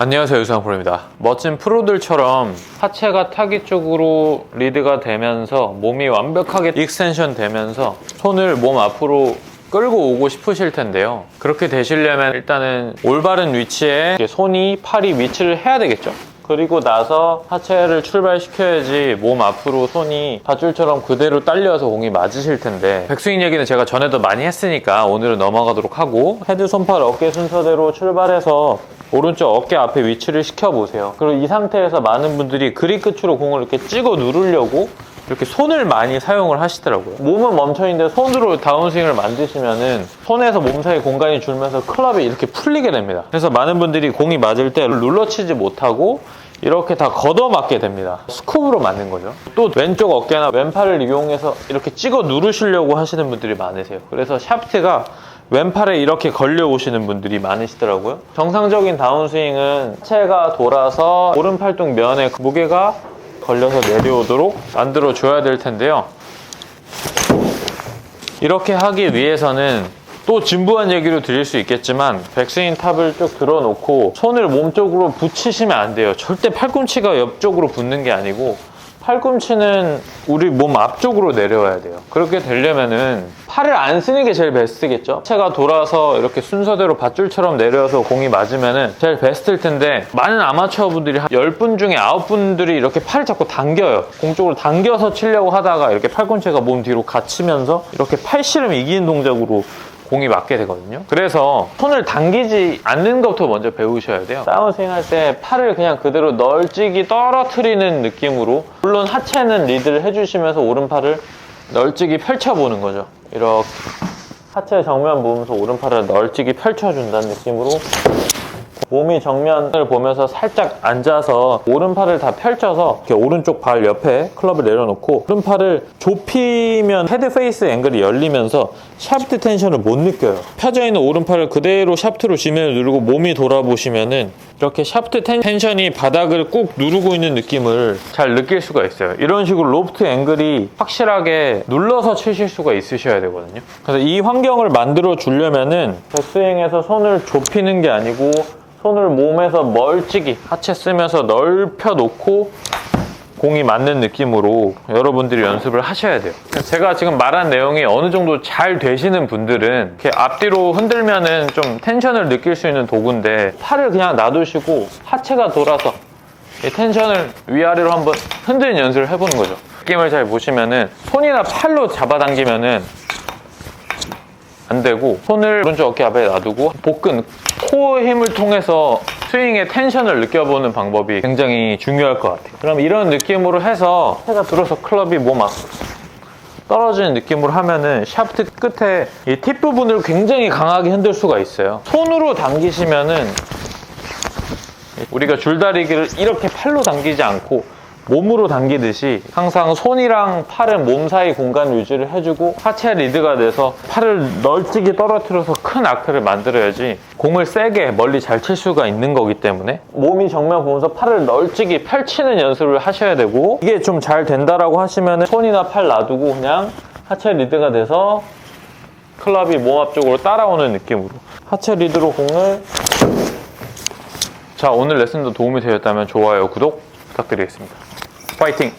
안녕하세요 유상 프로입니다. 멋진 프로들처럼 하체가 타기 쪽으로 리드가 되면서 몸이 완벽하게 익스텐션 되면서 손을 몸 앞으로 끌고 오고 싶으실 텐데요. 그렇게 되시려면 일단은 올바른 위치에 손이 팔이 위치를 해야 되겠죠? 그리고 나서 하체를 출발시켜야지 몸 앞으로 손이 밧줄처럼 그대로 딸려서 공이 맞으실 텐데. 백스윙 얘기는 제가 전에도 많이 했으니까 오늘은 넘어가도록 하고 헤드 손팔 어깨 순서대로 출발해서 오른쪽 어깨 앞에 위치를 시켜보세요 그리고 이 상태에서 많은 분들이 그립 끝으로 공을 이렇게 찍어 누르려고 이렇게 손을 많이 사용을 하시더라고요. 몸은 멈춰있는데 손으로 다운스윙을 만드시면은 손에서 몸 사이 공간이 줄면서 클럽이 이렇게 풀리게 됩니다. 그래서 많은 분들이 공이 맞을 때 눌러치지 못하고 이렇게 다 걷어맞게 됩니다. 스쿱으로 맞는 거죠. 또 왼쪽 어깨나 왼팔을 이용해서 이렇게 찍어 누르시려고 하시는 분들이 많으세요. 그래서 샤프트가 왼팔에 이렇게 걸려 오시는 분들이 많으시더라고요. 정상적인 다운스윙은 체가 돌아서 오른 팔뚝 면에 무게가 걸려서 내려오도록 만들어 줘야 될 텐데요. 이렇게 하기 위해서는 또 진부한 얘기로 드릴 수 있겠지만 백스윙 탑을 쭉 들어놓고 손을 몸 쪽으로 붙이시면 안 돼요. 절대 팔꿈치가 옆쪽으로 붙는 게 아니고 팔꿈치는 우리 몸 앞쪽으로 내려와야 돼요. 그렇게 되려면은 팔을 안 쓰는 게 제일 베스트겠죠? 체가 돌아서 이렇게 순서대로 밧줄처럼 내려와서 공이 맞으면은 제일 베스트일 텐데 많은 아마추어 분들이 한 10분 중에 9분들이 이렇게 팔을 자꾸 당겨요. 공 쪽으로 당겨서 치려고 하다가 이렇게 팔꿈치가 몸 뒤로 갇히면서 이렇게 팔씨름 이기는 동작으로 공이 맞게 되거든요. 그래서 손을 당기지 않는 것부터 먼저 배우셔야 돼요. 다운스윙 할 때 팔을 그냥 그대로 널찍이 떨어뜨리는 느낌으로 물론 하체는 리드를 해주시면서 오른팔을 널찍이 펼쳐보는 거죠. 이렇게 하체 정면 보면서 오른팔을 널찍이 펼쳐준다는 느낌으로 몸이 정면을 보면서 살짝 앉아서 오른팔을 다 펼쳐서 이렇게 오른쪽 발 옆에 클럽을 내려놓고 오른팔을 좁히면 헤드 페이스 앵글이 열리면서 샤프트 텐션을 못 느껴요. 펴져 있는 오른팔을 그대로 샤프트로 지면을 누르고 몸이 돌아보시면은 이렇게 샤프트 텐- 텐션이 바닥을 꾹 누르고 있는 느낌을 잘 느낄 수가 있어요. 이런 식으로 로프트 앵글이 확실하게 눌러서 치실 수가 있으셔야 되거든요. 그래서 이 환경을 만들어 주려면은 백스윙에서 손을 좁히는 게 아니고 손을 몸에서 멀찍이 하체 쓰면서 넓혀 놓고 공이 맞는 느낌으로 여러분들이 연습을 하셔야 돼요. 제가 지금 말한 내용이 어느 정도 잘 되시는 분들은 이렇게 앞뒤로 흔들면은 좀 텐션을 느낄 수 있는 도구인데 팔을 그냥 놔두시고 하체가 돌아서 이 텐션을 위아래로 한번 흔드는 연습을 해보는 거죠. 느낌을 잘 보시면은 손이나 팔로 잡아당기면은 안 되고 손을 오른쪽 어깨 앞에 놔두고 복근, 코어 힘을 통해서 스윙의 텐션을 느껴보는 방법이 굉장히 중요할 것 같아요. 그럼 이런 느낌으로 해서 해가 들어서 클럽이 몸 앞. 떨어지는 느낌으로 하면은 샤프트 끝에 이 팁 부분을 굉장히 강하게 흔들 수가 있어요. 손으로 당기시면은 우리가 줄다리기를 이렇게 팔로 당기지 않고 몸으로 당기듯이 항상 손이랑 팔은 몸 사이 공간 유지를 해주고 하체 리드가 돼서 팔을 널찍이 떨어뜨려서 큰 아크를 만들어야지 공을 세게 멀리 잘 칠 수가 있는 거기 때문에 몸이 정면 보면서 팔을 널찍이 펼치는 연습을 하셔야 되고 이게 좀 잘 된다라고 하시면 손이나 팔 놔두고 그냥 하체 리드가 돼서 클럽이 몸 앞쪽으로 따라오는 느낌으로 하체 리드로 공을 자 오늘 레슨도 도움이 되셨다면 좋아요 구독 부탁드리겠습니다 파이팅